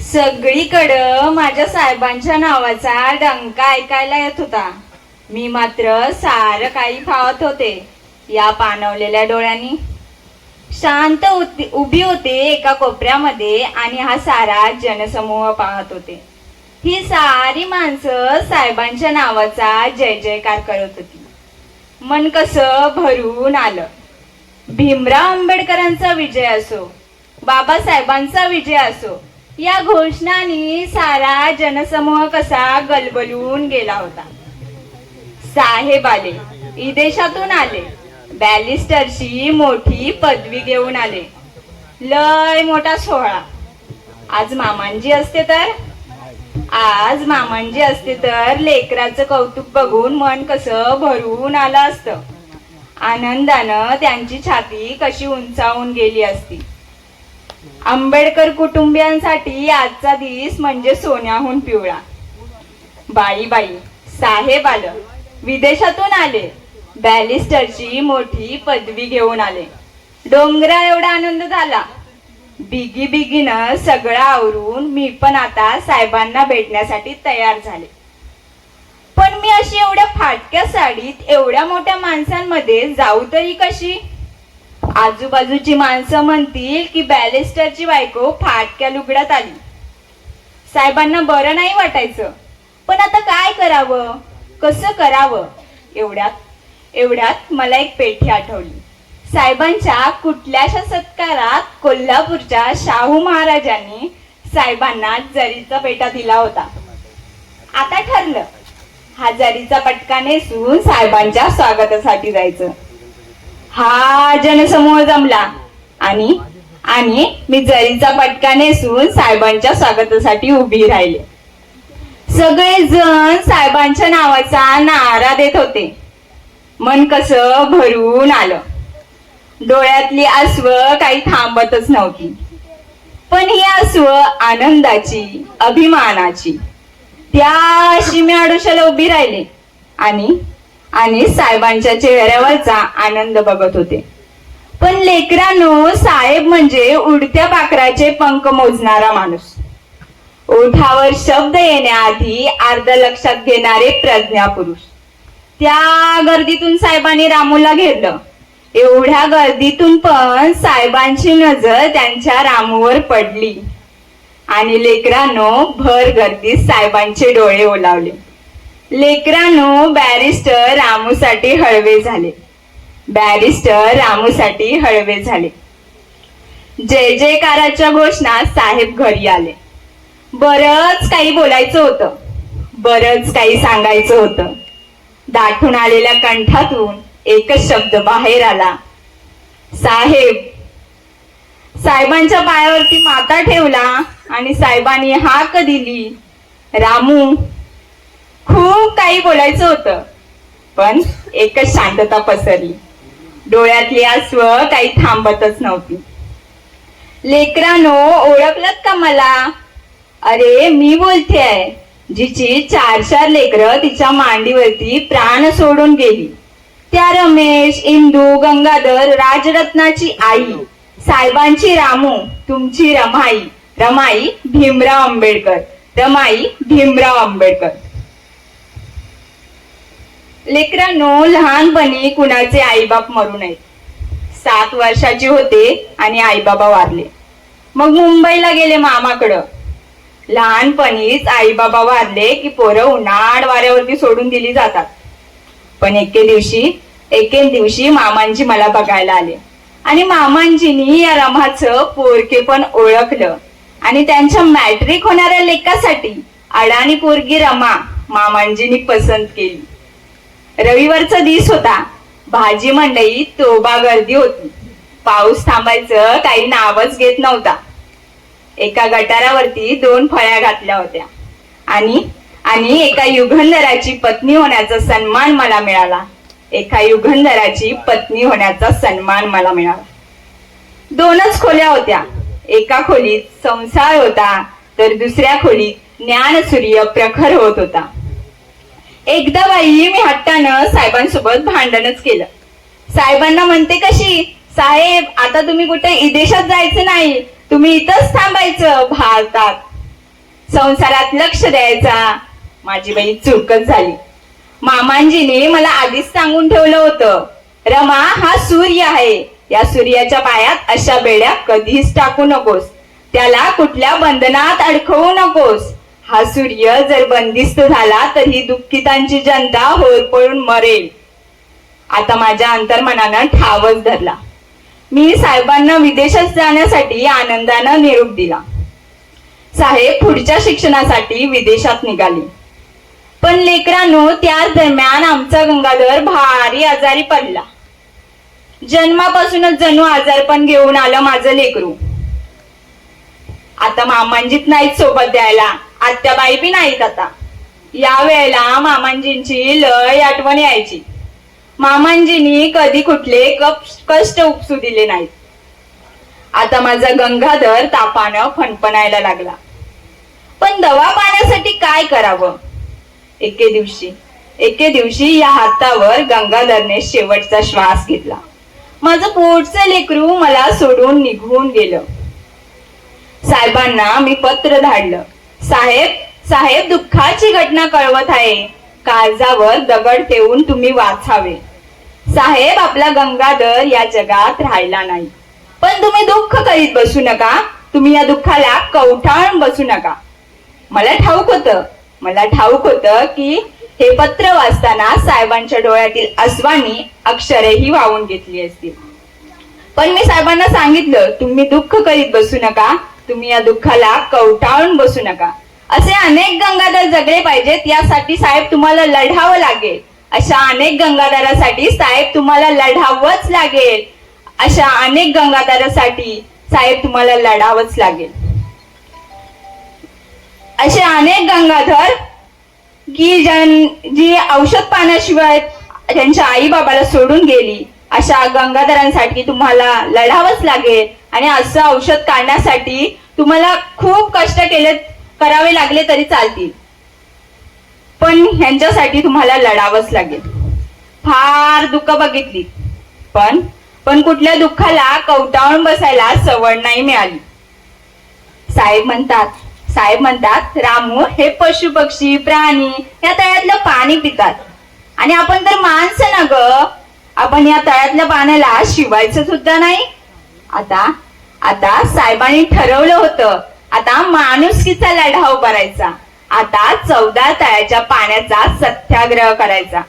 सगळीकडं माझ्या साहेबांच्या नावाचा डंका ऐकायला येत होता. मी मात्र सारं काही फावत होते या पाणवलेल्या डोळ्यांनी. शांत उभी होते एका कोपऱ्यामध्ये आणि हा सारा जनसमूह पाहत होते. ही सारी माणसं साहेबांच्या नावाचा जय जयकार करत होती. मन कसं भरून आलं. भीमराव आंबेडकरांचा विजय असो बाबासाहेबांचा विजय असो. या घोषणांनी सारा जनसमूह कसा गलबलून गेला होता. साहेब आले विदेशातून आले बॅलिस्टरची मोठी पदवी घेऊन आले. लय मोठा सोहळा. आज मामांजी असते तर? आज मामांजी असते तर लेकराचं कौतुक बघून मन कसं भरून आलं असतं. आनंदानं त्यांची छाती कशी उंचावून गेली असती. आंबेडकर कुटुंबियांसाठी आजचा दिवस म्हणजे सोन्याहून पिवळा. बाई बाई साहेब आलं. विदेशातून आले. बॅलिस्टरची मोठी पदवी घेऊन आले. डोंगरा एवढा आनंद झाला. बिगी बिगीनं सगळं आवरून मी पण आता साहेबांना भेटण्यासाठी तयार झाले. पण मी अशी एवढ्या फाटक्या साडीत एवढ्या मोठ्या माणसांमध्ये जाऊ तरी कशी? आजूबाजूची माणसं म्हणतील की बॅलेस्टरची बायको फाटक्या लुगड्यात आली. साहेबांना बरं नाही वाटायचं. पण आता काय करावं? कसं करावं? एवढ्यात एवढ्यात मला एक पेठी आठवली. साहेबांच्या कुठल्याशा सत्कारात कोल्हापूरच्या शाहू महाराजांनी साहेबांना जरीचा पेटा दिला होता. आता ठरलं. हा जरीचा पटका नेसून साहेबांच्या स्वागतासाठी जायचं. हा जनसमूह जमला. आणि आणि मी जरीचा पटका नेसून साहेबांच्या स्वागतासाठी उभी राहिले. सगळे जण साहेबांच्या नावाचा नारा देत होते. मन कसं भरून आलं. डोळ्यातली आसव काही थांबतच नव्हती. पण ही आसव आनंदाची अभिमानाची त्या शिम्या आडोशाला उभी राहिले. आणि आणि साहेबांच्या चेहऱ्यावरचा आनंद बघत होते. पण लेकरांनो साहेब म्हणजे उडत्या पाखराचे पंख मोजणारा माणूस. ओठावर शब्द येण्याआधी अर्ध लक्षात घेणारे प्रज्ञा पुरुष. त्या गर्दीतून साहेबांनी रामूला घेरलं. एवढ्या गर्दीतून पण साहेबांची नजर त्यांच्या रामूवर पडली. आणि लेकरांनो भर गर्दीत साहेबांचे डोळे ओलावले. लेकरांनो बॅरिस्टर रामूसाठी हळवे झाले. बॅरिस्टर रामूसाठी हळवे झाले. जय जयकाराच्या घोषणा साहेब घरी आले. बरच काही बोलायचं होतं. बरच काही सांगायचं होतं. दाटून आलेल्या कंठातून एकच शब्द बाहेर आला. साहेब साहेबांच्या पायावरती माता ठेवला आणि साहेबांनी हाक दिली. रामू खूप काही बोलायचं होतं. पण एकच शांतता पसरली. डोळ्यातली आसव काही थांबतच नव्हती. लेकरानो ओळखलत का मला? अरे मी बोलते आहे जिची चार चार लेकरं तिच्या मांडीवरती प्राण सोडून गेली. त्या रमेश इंदू गंगाधर राजरत्नाची आई साहेबांची रामू तुमची रमाई रमाई भीमराव आंबेडकर रमाई भीमराव आंबेडकर. लेकरांनो लहानपणी कुणाचे आईबाप मरू नयेत. सात वर्षाचे होते आणि आईबाबा वारले. मग मुंबईला गेले मामाकडं. लहानपणीच आईबाबा वारले की पोरं उन्हाळ वाऱ्यावरती सोडून दिली जातात. पण एके दिवशी एके दिवशी मामांजी मला बघायला आले. आणि मामांजीनी या रमाचं पोरके पण ओळखलं. आणि त्यांच्या मॅट्रिक होणाऱ्या लेखासाठी अडाणी पोरगी रमा मामांजीनी पसंत केली. रविवारचा दिस होता. भाजी मंडई तोबा गर्दी होती. पाऊस थांबायचं काही नावच घेत नव्हता. एका गटारावरती दोन फळ्या घातल्या होत्या. आणि आणि एका युगंधराची पत्नी होण्याचा सन्मान मला मिळाला. एका युगंधराची पत्नी होण्याचा सन्मान मला मिळाला. दोनच खोल्या होत्या. एका खोलीत संसार होता तर दुसऱ्या खोलीत ज्ञानसूर्य प्रखर होत होता. एकदा बाई मी हट्टानं साहेबांसोबत भांडणच केलं. साहेबांना म्हणते कशी साहेब आता तुम्ही कुठे विदेशात जायचं नाही तुम्ही इथंच थांबायचं भारतात. संसारात लक्ष द्यायचा माझी बाई चुरकत झाली. मामांजीने मला आधीच सांगून ठेवलं होतं रमा हा सूर्य आहे. या सूर्याच्या पायात अशा बेड्या कधीच टाकू नकोस. त्याला कुठल्या बंधनात अडकवू नकोस. हा सूर्य जर बंदिस्त झाला तर ही दुःखितांची जनता होरपळून मरेल. आता माझ्या अंतर्मनानं ठावच धरला. मी साहेबांना विदेशात जाण्यासाठी आनंदानं निरोप दिला. साहेब पुढच्या शिक्षणासाठी विदेशात निघाले. पण लेकरांनो त्याच दरम्यान आमचा गंगाधर भारी आजारी पडला. जन्मापासूनच जणू आजारपण घेऊन आलं माझं लेकरू. आता मामांजीत नाहीत सोबत द्यायला. आत्याबाई बी नाहीत आता. या वेळेला मामांजींची लय आठवण यायची. मामांजींनी कधी कुठले कष्ट उपसू दिले नाहीत. आता माझा गंगाधर तापानं फणफणायला लागला. पण दवा पाण्यासाठी काय करावं? एके दिवशी एके दिवशी या हातावर गंगाधरने शेवटचा श्वास घेतला. माझं पोटचं लेकरू मला सोडून निघून गेलं. साहेबांना मी पत्र धाडलं. साहेब साहेब दुःखाची घटना कळवत आहे. काळजावर दगड ठेवून तुम्ही वाचावे. साहेब आपला गंगाधर या जगात राहिला नाही. पण तुम्ही दुःख करीत बसू नका. तुम्ही या दुःखाला कवठाळून बसू नका. मला ठाऊक होतं मला ठाऊक होतं की हे पत्र वाचताना साहेबांच्या डोळ्यातील अस्वानी अक्षरेही वाहून घेतली असतील. पण मी साहेबांना सांगितलं तुम्ही दुःख करीत बसू नका. तुम्ही या दुःखाला कवटाळून बसू नका. असे अनेक गंगाधर जगले पाहिजेत यासाठी साहेब तुम्हाला लढावं लागेल. अशा अनेक गंगाधरासाठी साहेब तुम्हाला लढावंच लागेल. अशा अनेक गंगाधरासाठी साहेब तुम्हाला लढावंच लागेल. असे अनेक गंगाधर की जन जी औषध पाण्याशिवाय त्यांच्या आई बाबाला सोडून गेली अशा गंगाधरांसाठी तुम्हाला लढावंच लागेल. आणि असं औषध काढण्यासाठी तुम्हाला खूप कष्ट केले करावे लागले तरी चालतील. पण ह्यांच्यासाठी तुम्हाला लढावंच लागेल. फार दुःख बघितली. पण पण कुठल्या दुःखाला कवटाळून बसायला सवड नाही मिळाली. साहेब म्हणतात साहेब म्हणतात रामू हे पशु पक्षी प्राणी या तळ्यातलं पाणी पितात. आणि आपण तर माणसं ना ग. आपण या तळ्यातल्या पाण्याला शिवायचं सुद्धा नाही. आता आता साहेबांनी ठरवलं होतं. आता माणुसकीचा लढा उभारायचा आता चौदा तळ्याच्या पाण्याचा सत्याग्रह करायचा.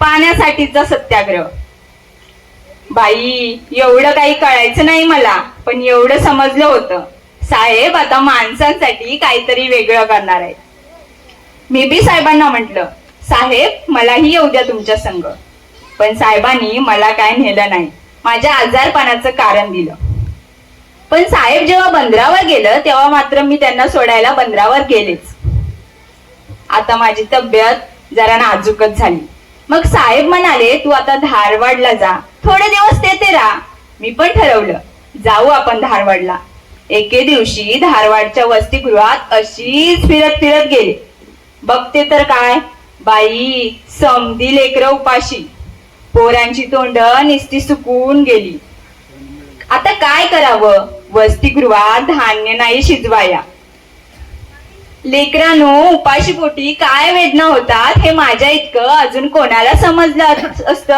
पाण्यासाठीचा सत्याग्रह. बाई एवढं काही कळायचं नाही मला पण एवढं समजलं होतं. साहेब आता माणसांसाठी काहीतरी वेगळं करणार आहे. मी बी साहेबांना म्हंटल साहेब मलाही येऊ द्या तुमच्या संग. पण साहेबांनी मला काय नेलं नाही. माझ्या आजारपणाचं कारण दिलं. पण साहेब जेव्हा बंदरावर गेलं तेव्हा मात्र मी त्यांना सोडायला बंदरावर गेलेच. आता माझी तब्येत जरा नाजूकच झाली. मग साहेब म्हणाले तू आता धारवाडला जा. थोडे दिवस तेथे राहा. मी पण ठरवलं जाऊ आपण धारवाडला. एके दिवशी धारवाडच्या वसतिगृहात अशीच फिरत फिरत गेले. बघते तर काय? बाई समधी लेकर उपाशी. पोरांची तोंड निस्ती सुकून गेली. आता काय करावं? वसतिगृहात धान्य नाही शिजवाया. लेकरांनो उपाशी पोटी काय वेदना होतात हे माझ्या इतकं अजून कोणाला समजलं असत?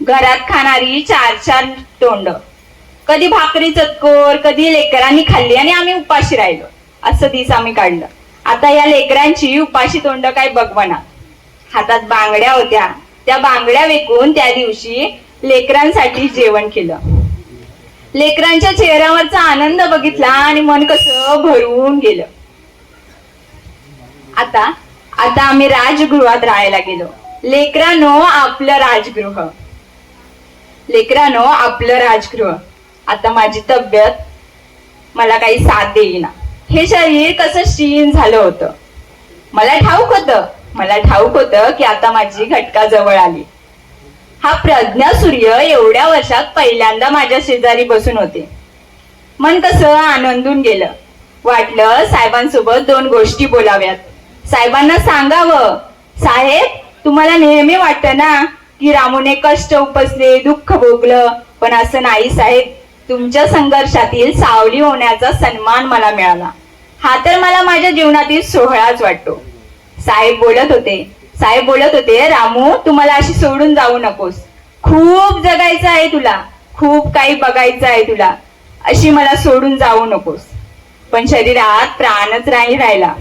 घरात खाणारी चार चार तोंड. कधी भाकरी चतकोर कधी लेकरांनी खाल्ली आणि आम्ही उपाशी राहिलो. असं दिस आम्ही काढलं. आता या लेकरांची उपाशी तोंड काय बघवना हातात बांगड्या होत्या. त्या बांगड्या विकून त्या दिवशी लेकरांसाठी जेवण केलं. लेकरांच्या चेहऱ्यावरचा आनंद बघितला आणि मन कसं भरून गेलं. आता आता आम्ही राजगृहात राहायला गेलो. लेकरानो आपलं राजगृह. लेकरानो आपलं राजगृह. आता माझी तब्येत मला काही साथ देईना. हे शरीर कसं क्षीण झालं होतं. मला ठाऊक होतं. मला ठाऊक होतं की आता माझी घटका जवळ आली. हा प्रज्ञा सूर्य एवढ्या वर्षात पहिल्यांदा माझ्या शेजारी बसून होते. मन कसं आनंदून गेलं. वाटलं साहेबांसोबत दोन गोष्टी बोलाव्यात. साहेबांना सांगावं साहेब तुम्हाला नेहमी वाटतं ना की रामूने कष्ट उपसले दुःख भोगलं? पण असं नाही साहेब. तुमच्या संघर्षातील सावली होण्याचा सन्मान मला मिळाला. हा तर मला माझ्या जीवनातील सोहळाच वाटतो. साहेब बोलत होते साहेब बोलत होते रामू तू मला अशी सोडून जाऊ नकोस. खूप जगायचं आहे तुला. खूप काही बघायचं आहे तुला. अशी मला सोडून जाऊ नकोस. पण शरीरात प्राणच नाही राहिला.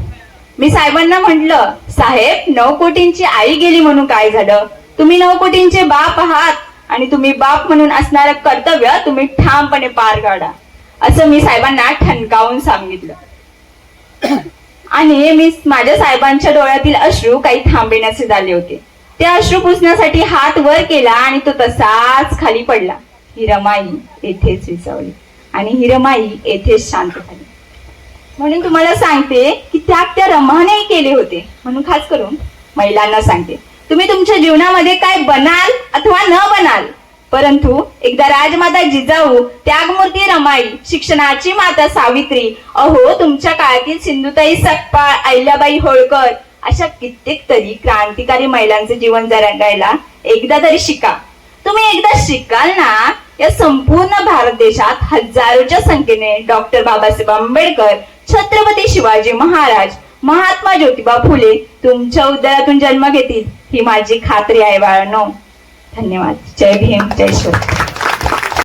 मी साहेबांना म्हटलं साहेब नऊ कोटींची आई गेली म्हणून काय झालं? तुम्ही नऊ कोटींचे बाप आहात आणि तुम्ही बाप म्हणून असणारं कर्तव्य तुम्ही ठामपणे पार काढा असं मी साहेबांना ठणकावून सांगितलं. आणि मी माझ्या साहेबांच्या डोळ्यातील अश्रू काही थांबविण्याचे झाले होते. ते अश्रू पुसण्यासाठी हात वर केला आणि तो तसाच खाली पडला. हिरमाई येथेच विसवली आणि हिरमाई येथेच शांत झाली. म्हणून तुम्हाला सांगते की त्याग त्या रमाने केले होते. म्हणून खास करून महिलांना सांगते. तुम्ही तुमच्या जीवनामध्ये काय बनाल अथवा न बनाल परंतु एकदा राजमाता जिजाऊ त्यागमूर्ती रमाई शिक्षणाची माता सावित्री अहो तुमच्या काळातील सिंधुताई सकपाळ अहिल्याबाई होळकर अशा कित्येक तरी क्रांतिकारी महिलांचे जीवन जरंगायला एकदा तरी शिका. तुम्ही एकदा शिकाल ना या संपूर्ण भारत देशात हजारोच्या संख्येने डॉक्टर बाबासाहेब आंबेडकर छत्रपती शिवाजी महाराज महात्मा ज्योतिबा फुले तुमच्या उदयातून जन्म घेतील ही माझी खात्री आहे बाळांनो. धन्यवाद. जय भीम जय शिव.